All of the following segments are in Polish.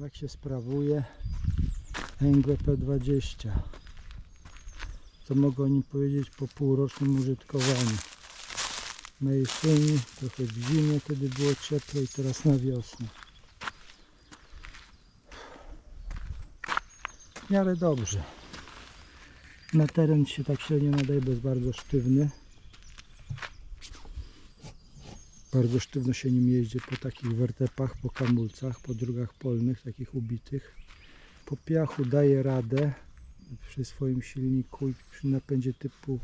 jak się sprawuje. Engwe P20 co mogę o nim powiedzieć? Po półrocznym użytkowaniu. Na jesieni, trochę w zimie wtedy było ciepło i teraz na wiosnę. W miarę dobrze. Na teren się tak średnio nadaje, bo jest bardzo sztywny bardzo sztywno się nim jeździ po takich wertepach, po kamulcach, po drogach polnych, takich ubitych. Po piachu daje radę przy swoim silniku i przy napędzie typu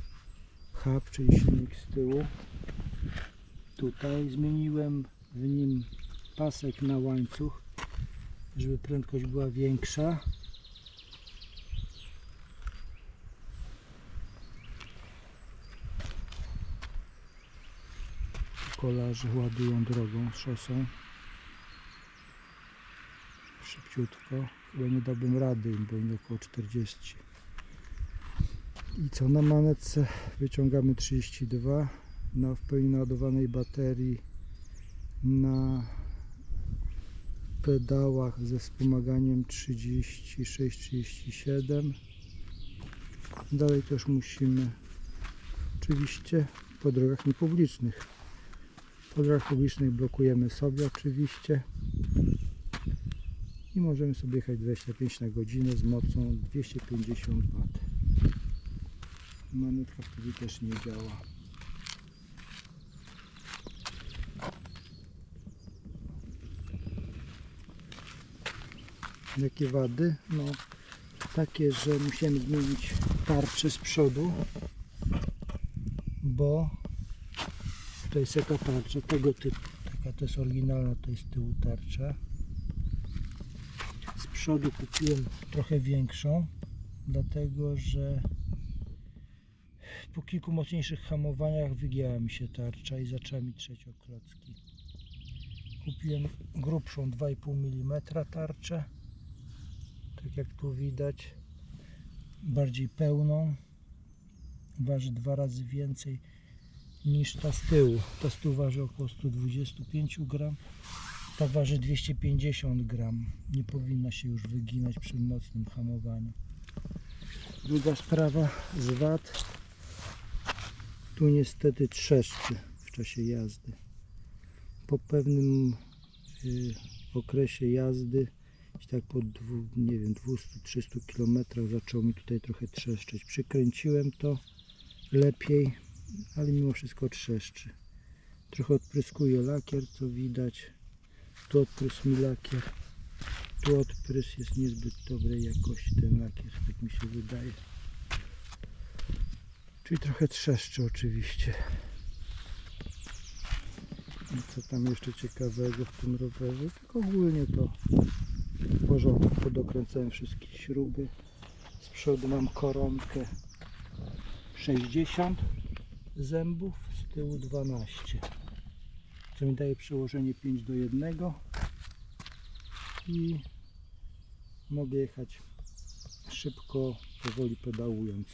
hub, czyli silnik z tyłu. Tutaj zmieniłem w nim pasek na łańcuch, żeby prędkość była większa. Kolarze ładują drogą, szosą. Szybciutko. Chyba nie dałbym rady im, bo im około 40. I co na manetce wyciągamy 32 na w pełni naładowanej baterii na pedałach ze wspomaganiem 36-37 dalej też musimy oczywiście po drogach niepublicznych po drogach publicznych blokujemy sobie oczywiście i możemy sobie jechać 25 na godzinę z mocą 250 W. Manetka wtedy też nie działa. Jakie wady? No takie, że musiałem zmienić tarczę z przodu, bo to jest taka tarcza tego typu. Taka to jest oryginalna, to jest tyłu tarcza. Z przodu kupiłem trochę większą, dlatego że po kilku mocniejszych hamowaniach wygięła mi się tarcza i zaczęła mi trzeć o klocki. Kupiłem grubszą 2,5 mm tarczę, tak jak tu widać, bardziej pełną, waży dwa razy więcej niż ta z tyłu. Ta z tyłu waży około 125 gram, ta waży 250 gram. Nie powinna się już wyginać przy mocnym hamowaniu. Druga sprawa z wad. Tu niestety trzeszczy w czasie jazdy. Po pewnym y, okresie jazdy, tak po dwu, nie wiem, 200-300 km zaczął mi tutaj trochę trzeszczeć. Przykręciłem to lepiej, ale mimo wszystko trzeszczy. Trochę odpryskuje lakier, co widać. Tu odprysł mi lakier. Tu odprys jest niezbyt dobrej jakości ten lakier, tak mi się wydaje. Czyli trochę trzeszczy oczywiście. I co tam jeszcze ciekawego w tym rowerze? Tak ogólnie to w porządku. Podokręcałem wszystkie śruby. Z przodu mam koronkę 60 zębów, z tyłu 12. Co mi daje przełożenie 5 do 1 i mogę jechać szybko, powoli pedałując.